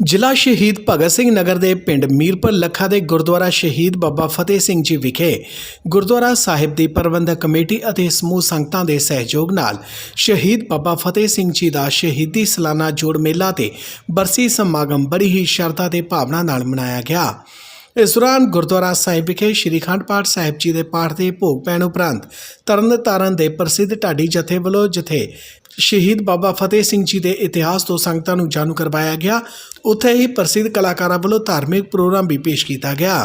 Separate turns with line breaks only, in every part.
ਜ਼ਿਲ੍ਹਾ ਸ਼ਹੀਦ ਭਗਤ ਸਿੰਘ ਨਗਰ ਦੇ ਪਿੰਡ ਮੀਰਪੁਰ ਲੱਖਾ ਦੇ ਗੁਰਦੁਆਰਾ ਸ਼ਹੀਦ ਬਾਬਾ ਫਤਿਹ ਸਿੰਘ ਜੀ ਵਿਖੇ ਗੁਰਦੁਆਰਾ ਸਾਹਿਬ ਦੀ ਪ੍ਰਬੰਧਕ ਕਮੇਟੀ ਅਤੇ ਸਮੂਹ ਸੰਗਤਾਂ ਦੇ ਸਹਿਯੋਗ ਨਾਲ ਸ਼ਹੀਦ ਬਾਬਾ ਫਤਿਹ ਸਿੰਘ ਜੀ ਦਾ ਸ਼ਹੀਦੀ ਸਾਲਾਨਾ ਜੋੜ ਮੇਲਾ ਤੇ ਬਰਸੀ ਸਮਾਗਮ ਬੜੀ ਹੀ ਸ਼ਰਧਾ ਤੇ ਭਾਵਨਾ ਨਾਲ ਮਨਾਇਆ ਗਿਆ। ਇਸ ਦੌਰਾਨ ਗੁਰਦੁਆਰਾ ਸਾਹਿਬ ਵਿਖੇ ਸ਼੍ਰੀ ਅਖੰਡ ਪਾਠ ਸਾਹਿਬ ਜੀ ਦੇ ਪਾਠ ਦੇ ਭੋਗ ਪੈਣ ਉਪਰੰਤ ਤਰਨ ਤਾਰਨ ਦੇ ਪ੍ਰਸਿੱਧ ਢਾਡੀ ਜਥੇ ਵੱਲੋਂ ਜਿੱਥੇ ਸ਼ਹੀਦ ਬਾਬਾ ਫਤਿਹ ਸਿੰਘ ਜੀ ਦੇ ਇਤਿਹਾਸ ਤੋਂ ਸੰਗਤਾਂ ਨੂੰ ਜਾਣੂ ਕਰਵਾਇਆ ਗਿਆ, ਉੱਥੇ ਹੀ ਪ੍ਰਸਿੱਧ ਕਲਾਕਾਰਾਂ ਵੱਲੋਂ ਧਾਰਮਿਕ ਪ੍ਰੋਗਰਾਮ ਵੀ ਪੇਸ਼ ਕੀਤਾ ਗਿਆ।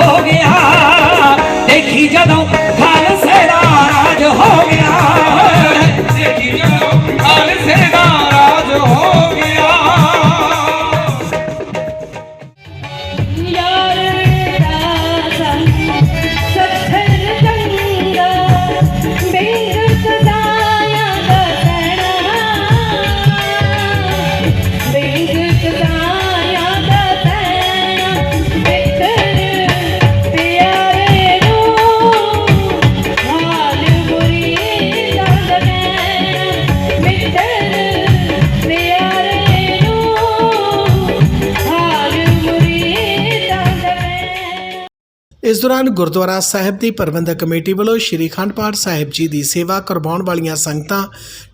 ਛੋ ਗਿਆ
ਇਸ ਦੌਰਾਨ ਗੁਰਦੁਆਰਾ ਸਾਹਿਬ ਦੀ ਪ੍ਰਬੰਧਕ ਕਮੇਟੀ ਵੱਲੋਂ ਸ਼੍ਰੀ ਅਖੰਡ ਪਾਠ ਸਾਹਿਬ ਜੀ ਦੀ ਸੇਵਾ ਕਰਵਾਉਣ ਵਾਲੀਆਂ ਸੰਗਤਾਂ,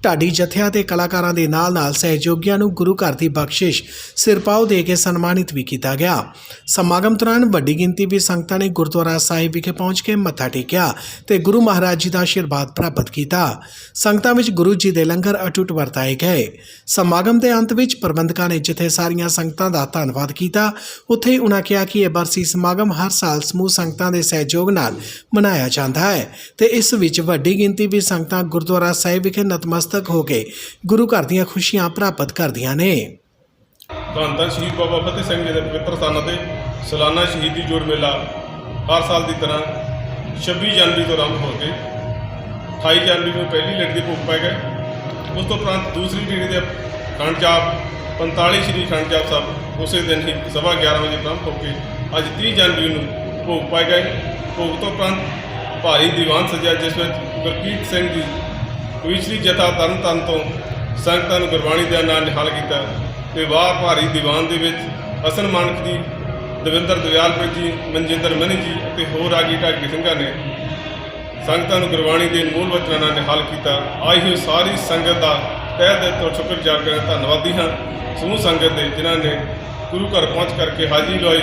ਢਾਡੀ ਜਥਿਆਂ ਤੇ ਕਲਾਕਾਰਾਂ ਦੇ ਨਾਲ-ਨਾਲ ਸਹਿਯੋਗੀਆਂ ਨੂੰ ਗੁਰੂ ਘਰ ਦੀ ਬਖਸ਼ਿਸ਼ ਸਿਰਪਾਓ ਦੇ ਕੇ ਸਨਮਾਨਿਤ ਵੀ ਕੀਤਾ ਗਿਆ। ਸਮਾਗਮ ਦੌਰਾਨ ਵੱਡੀ ਗਿਣਤੀ ਵਿੱਚ ਸੰਗਤਾਂ ਨੇ ਗੁਰਦੁਆਰਾ ਸਾਹਿਬ ਵਿਖੇ ਪਹੁੰਚ ਕੇ ਮੱਥਾ ਟੇਕਿਆ ਤੇ ਗੁਰੂ ਮਹਾਰਾਜ ਜੀ ਦਾ ਆਸ਼ੀਰਵਾਦ ਪ੍ਰਾਪਤ ਕੀਤਾ। ਸੰਗਤਾਂ ਵਿੱਚ ਗੁਰੂ ਜੀ ਦੇ ਲੰਗਰ ਅਟੁੱਟ ਵਰਤਾਏ ਗਏ। ਸਮਾਗਮ ਦੇ ਅੰਤ ਵਿੱਚ ਪ੍ਰਬੰਧਕਾਂ ਨੇ ਜਿੱਥੇ ਸਾਰੀਆਂ ਸੰਗਤਾਂ ਦਾ ਧੰਨਵਾਦ ਕੀਤਾ, ਉੱਥੇ ਹੀ ਉਹਨਾਂ ਕਿਹਾ ਕਿ ਇਹ ਬਰਸੀ ਸਮਾਗਮ ਹਰ ਸਾਲ ਸਮੂਹ ਸੰਗਤਾਂ ਦੇ ਸਹਿਯੋਗ ਨਾਲ ਮਨਾਇਆ ਜਾਂਦਾ ਹੈ ਤੇ ਇਸ ਵਿੱਚ ਵੱਡੀ ਗਿਣਤੀ ਵਿੱਚ ਸੰਗਤਾਂ ਗੁਰਦੁਆਰਾ ਸਾਹਿਬ ਵਿਖੇ ਨਤਮਸਤਕ ਹੋ ਕੇ ਗੁਰੂ ਘਰ ਦੀਆਂ ਖੁਸ਼ੀਆਂ ਪ੍ਰਾਪਤ ਕਰਦੀਆਂ ਨੇ।
ਧੰਨ ਸ਼ਹੀਦ ਬਾਬਾ ਫਤਿਹ ਸਿੰਘ ਜੀ ਦੇ ਪਵਿੱਤਰ ਸਥਾਨਾਂ ਤੇ ਸਾਲਾਨਾ ਸ਼ਹੀਦੀ ਜੋੜ ਮੇਲਾ ਹਰ ਸਾਲ ਦੀ ਤਰ੍ਹਾਂ 26 ਜਨਵਰੀ ਤੋਂ ਆਰੰਭ ਹੋ ਕੇ 28 ਜਨਵਰੀ ਨੂੰ ਪਹਿਲੀ ਲੜੀ ਦੇ ਭੋਗ ਪੈ ਗਏ। ਉਸ ਤੋਂ ਉਪਰੰਤ ਦੂਸਰੀ ਲੜੀ ਦੇ ਖੰਡ ਜਾਪ 45 ਸ਼੍ਰੀ ਖੰਡ ਜਾਪ ਸਾਹਿਬ ਉਸੇ ਦਿਨ ਹੀ ਸਵਾ 11 ਵਜੇ ਆਰੰਭ ਹੋ ਕੇ ਅੱਜ 30 ਜਨਵਰੀ ਨੂੰ ਭੋਗ ਪਾਏ ਗਏ। ਭੋਗ ਤੋਂ ਉਪਰੰਤ ਭਾਰੀ ਦੀਵਾਨ ਸਜਿਆ, ਜਿਸ ਵਿੱਚ ਗੁਰਕੀਰਤ ਸਿੰਘ ਜੀ ਵਿਚਲੀ ਜਥਾ ਤਰਨ ਤਰਨ ਤੋਂ ਸੰਗਤਾਂ ਨੂੰ ਗੁਰਬਾਣੀ ਦਾ ਨਾਂ ਨਿਹਾਲ ਕੀਤਾ ਤੇ ਵਾਹ ਭਾਰੀ ਦੀਵਾਨ ਦੇ ਵਿੱਚ ਹਸਨ ਮਾਨਕ ਜੀ, ਦਵਿੰਦਰ ਦਵਿਆਲਪੁਰ ਜੀ, ਮਨਜਿੰਦਰ ਮਨੀ ਜੀ ਅਤੇ ਹੋਰ ਆਗੀ ਢਾਕੀ ਸਿੰਘਾਂ ਨੇ ਸੰਗਤਾਂ ਨੂੰ ਗੁਰਬਾਣੀ ਦੇ ਮੂਲ ਵਚਨਾਂ ਨਾਲ ਨਿਹਾਲ ਕੀਤਾ। ਆਈ ਹੋਈ ਸਾਰੀ ਸੰਗਤ ਦਾ ਤਹਿ ਦਿਲ ਤੋਂ ਸ਼ੁਕਰਗੁਜ਼ਾਰ ਕਰਦਾ ਧੰਨਵਾਦੀ ਹਾਂ। ਸਮੂਹ ਸੰਗਤ ਦੇ ਜਿਨ੍ਹਾਂ ਨੇ ਗੁਰੂ ਘਰ ਪਹੁੰਚ ਕਰਕੇ ਹਾਜ਼ਰੀ ਲਵਾਈ